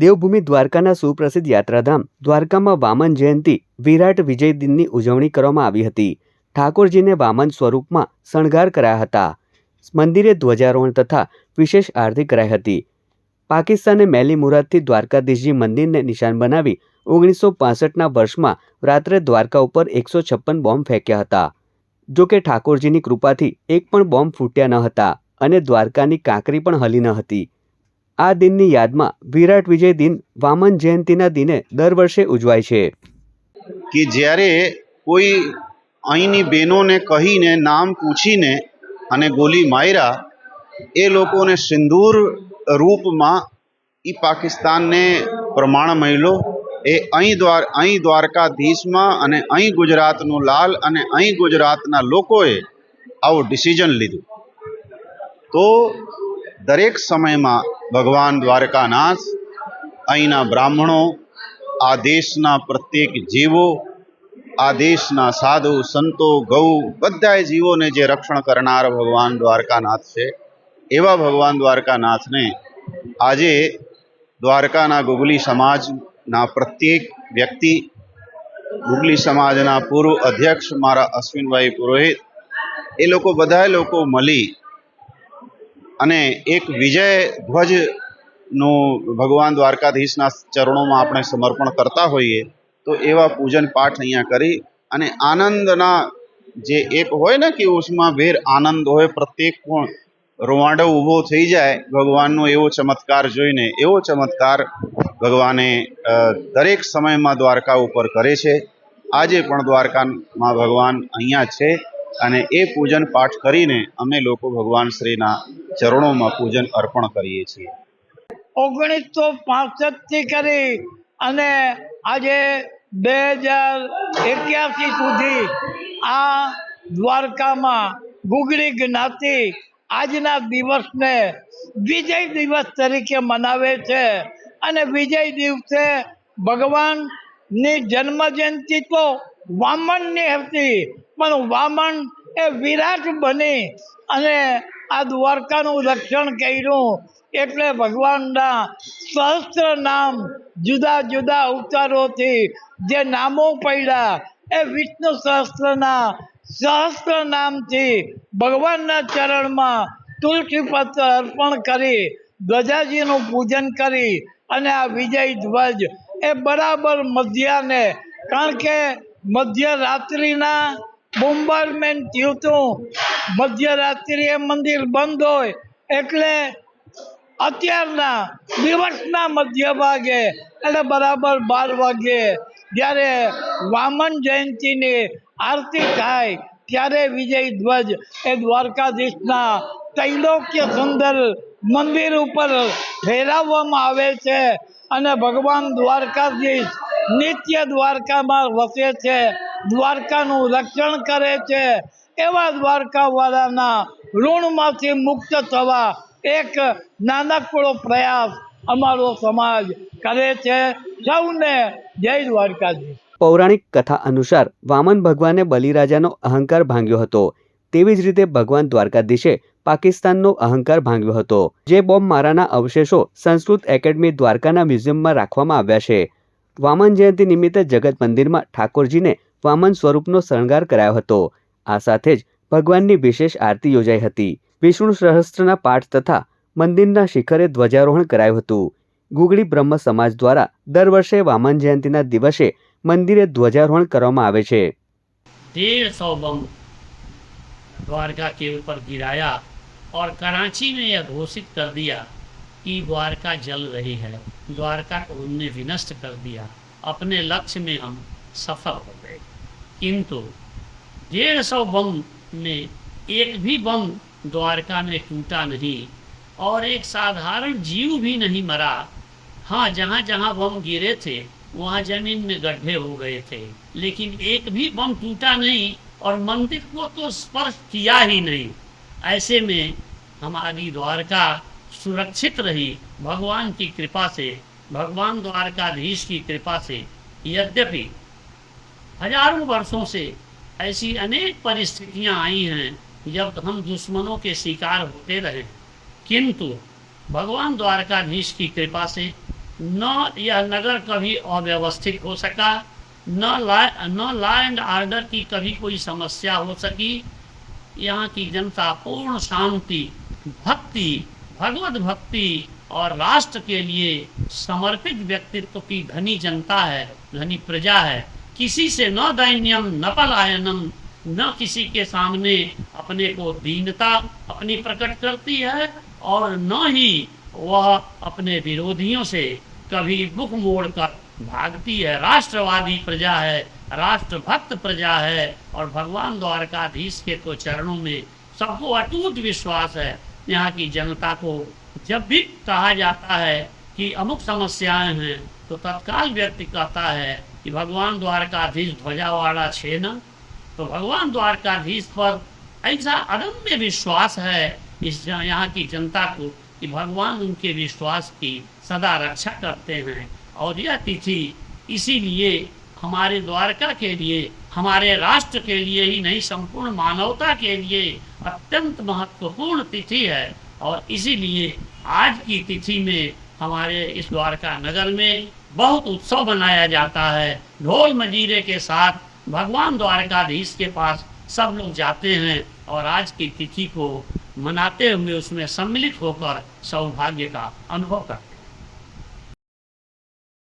દેવભૂમિ દ્વારકાના સુપ્રસિદ્ધ યાત્રાધામ દ્વારકામાં વામન જયંતિ, વિરાટ વિજય દિનની ઉજવણી કરવામાં આવી હતી. ઠાકોરજીને વામન સ્વરૂપમાં શણગાર કરાયા હતા. મંદિરે ધ્વજારોહણ તથા વિશેષ આરતી કરાઈ હતી. પાકિસ્તાને મેલી મુરાદથી દ્વારકાધીશજી મંદિરને નિશાન બનાવી ઓગણીસો પાસઠના વર્ષમાં રાત્રે દ્વારકા ઉપર એકસો છપ્પન બોમ્બ ફેંક્યા હતા. જો કે ઠાકોરજીની કૃપાથી એક પણ બોમ્બ ફૂટ્યા ન હતા અને દ્વારકાની કાંકરી પણ હલી ન હતી. આ દિનની યાદમાં વિરાટ વિજય દિન વામન જયંતિના દિને દર વર્ષે ઉજવાય છે. કે જ્યારે કોઈ અહીંની બહેનોને કહીને, નામ પૂછીને અને ગોલી માર્યા, એ લોકોને સિંદૂર રૂપમાં એ પાકિસ્તાનને પ્રમાણ મળ્યો. એ અહીં દ્વાર, અહીં દ્વારકાધીશમાં અને અહીં ગુજરાતનો લાલ અને અહીં ગુજરાતના લોકોએ આવું ડિસિઝન લીધું. તો દરેક સમયમાં ભગવાન દ્વારકાનાથ, અહીંના બ્રાહ્મણો, આ દેશના પ્રત્યેક જીવો, આ દેશના સાધુ, સંતો, ગૌ, બધાય જીવોને જે રક્ષણ કરનાર ભગવાન દ્વારકાનાથ છે, એવા ભગવાન દ્વારકાનાથને આજે દ્વારકાના ગુગલી સમાજના પ્રત્યેક વ્યક્તિ, ગુગલી સમાજના પૂર્વ અધ્યક્ષ મારા અશ્વિનભાઈ પુરોહિત, એ લોકો બધા લોકો મળી અને એક વિજય ધ્વજનું ભગવાન દ્વારકાધીશના ચરણોમાં આપણે સમર્પણ કરતા હોઈએ, તો એવા પૂજન પાઠ અહીંયા કરી અને આનંદના જે એક હોય ને કે ઉસમાં ભેર આનંદ હોય, પ્રત્યેક પણ રોવાંડો ઊભો થઈ જાય, ભગવાનનો એવો ચમત્કાર જોઈને, એવો ચમત્કાર ભગવાને દરેક સમયમાં દ્વારકા ઉપર કરે છે. આજે પણ દ્વારકામાં ભગવાન અહીંયા છે. અને એ પૂજન પાઠ કરીને અમે લોકો ભગવાન શ્રીના ચરણોમાં પૂજન અર્પણ કરીએ છીએ. ઓગણીસો થી કરી અને આજે બે હજાર એક્યાસી સુધી આ દ્વારકામાં ગુગળી જ્ઞાતિ આજના દિવસને વિજય દિવસ તરીકે મનાવે છે અને વિજય દિવસે ભગવાનની જન્મ જયંતિ તો વામનની હતી. પણ વામન એ વિરાટ બની અને આ દ્વારકાનું રક્ષણ કર્યું. એટલે ભગવાનના સહસ્ત્ર નામ જુદા જુદા અવતારોથી જે નામો પડ્યા, એ વિષ્ણુ સહસ્ત્રના સહસ્ત્ર નામથી ભગવાનના ચરણમાં તુલસી પત્ર અર્પણ કરી ધ્વજાજીનું પૂજન કરી અને આ વિજય ધ્વજ એ બરાબર મધ્યાને કારણ કે મધ્યરાત્રિના બોમ્બાર્ડમેન્ટ થયું હતું. મધ્યરાત્રિએ મંદિર બંધ હોય એટલે અત્યારના દિવસના મધ્ય ભાગે એટલે બરાબર બાર વાગે જ્યારે વામન જયંતિની આરતી થાય ત્યારે વિજય ધ્વજ એ દ્વારકાધીશના તૈલોક્ય સુંદર મંદિર ઉપર ફેરવવામાં આવે છે અને ભગવાન દ્વારકાધીશ નિત્ય દ્વારકામાં વસે છે. દ્વારકાનું રક્ષણ કરે છે. એવા દ્વારકાવાળાના ઋણમાંથી મુક્ત થવા એક નાનકડો પ્રયાસ અમારો સમાજ કરે છે. સૌને જય દ્વારકાજી પૌરાણિક કથા અનુસાર વામન ભગવાને બલિરાજાનો અહંકાર ભાંગ્યો હતો. તેવી જ રીતે ભગવાન દ્વારકાધીશે પાકિસ્તાનનો અહંકાર ભાંગ્યો હતો. જે બોમ્બ મારાના અવશેષો સંસ્કૃત એકેડમી દ્વારકાના મ્યુઝિયમમાં રાખવામાં આવ્યા છે. વામન જયંતિ નિમિત્તે જગત મંદિરમાં ઠાકોરજીને વામન સ્વરૂપનો શણગાર કરાયો હતો આ સાથે જ ભગવાનની વિશેષ આરતી યોજાઈ હતી વિષ્ણુ સહસ્ત્રના પાઠ તથા મંદિરના શિખરે ધ્વજારોહણ કરાયું હતું ગુગળી બ્રહ્મ સમાજ દ્વારા દર વર્ષે વામન જયંતિના દિવસે મંદિરે ધ્વજારોહણ કરવામાં આવે છે डेढ़ सौ बम द्वारका के ऊपर गिराया और कराची में यह घोषित कर दिया कि द्वारका जल रही है। द्वारका को हमने विनष्ट कर दिया। अपने लक्ष्य में हम सफल हो गए। किंतु डेढ़ सौ बम में एक भी बम द्वारका में टूटा नहीं और एक साधारण जीव भी नहीं मरा। हाँ जहाँ जहाँ बम गिरे थे, वहाँ ज़मीन में गड्ढे हो गए थे। लेकिन एक भी बम टूटा नहीं और मंदिर को तो स्पर्श किया ही नहीं। ऐसे में हमारी द्वारका सुरक्षित रही भगवान की कृपा से, भगवान द्वारकाधीश की कृपा से। यद्यपि हज़ारों वर्षों से ऐसी अनेक परिस्थितियाँ आई हैं, जब हम दुश्मनों के शिकार होते रहे। किंतु भगवान द्वारकाधीश की कृपा से न यह नगर कभी अव्यवस्थित हो सका, न ला न लॉ एंड ऑर्डर की कभी कोई समस्या हो सकी। यहाँ की जनता पूर्ण शांति, भक्ति भगवत भक्ति और राष्ट्र के लिए समर्पित व्यक्तित्व की धनी जनता है, धनी प्रजा है। किसी से न दैन्यम, न पलायनम, न किसी के सामने अपने को दीनता अपनी प्रकट करती है और न ही वह अपने विरोधियों से कभी मुख मोड़ कर भागती है। राष्ट्रवादी प्रजा है, राष्ट्रभक्त प्रजा है और भगवान द्वारकाधीश के तो चरणों में सबको अटूट विश्वास है। यहाँ की जनता को जब भी कहा जाता है कि अमुक समस्याएँ हैं तो तत्काल व्यक्ति कहता है कि भगवान द्वारकाधीश ध्वजावाड़ा छे न तो भगवान द्वारकाधीश पर ऐसा अदम्य विश्वास है इस यहाँ की जनता को कि भगवान उनके विश्वास की सदा रक्षा करते हैं। और यह तिथि इसीलिए हमारे द्वारका के लिए, हमारे राष्ट्र के लिए ही नहीं, संपूर्ण मानवता के लिए अत्यंत महत्वपूर्ण तिथि है और इसीलिए आज की तिथि में हमारे इस द्वारका नगर में बहुत उत्सव मनाया जाता है। ढोल मजीरे के साथ भगवान द्वारकाधीश के पास सब लोग जाते हैं और आज की तिथि को मनाते हुए उसमें सम्मिलित होकर सौभाग्य का अनुभव करते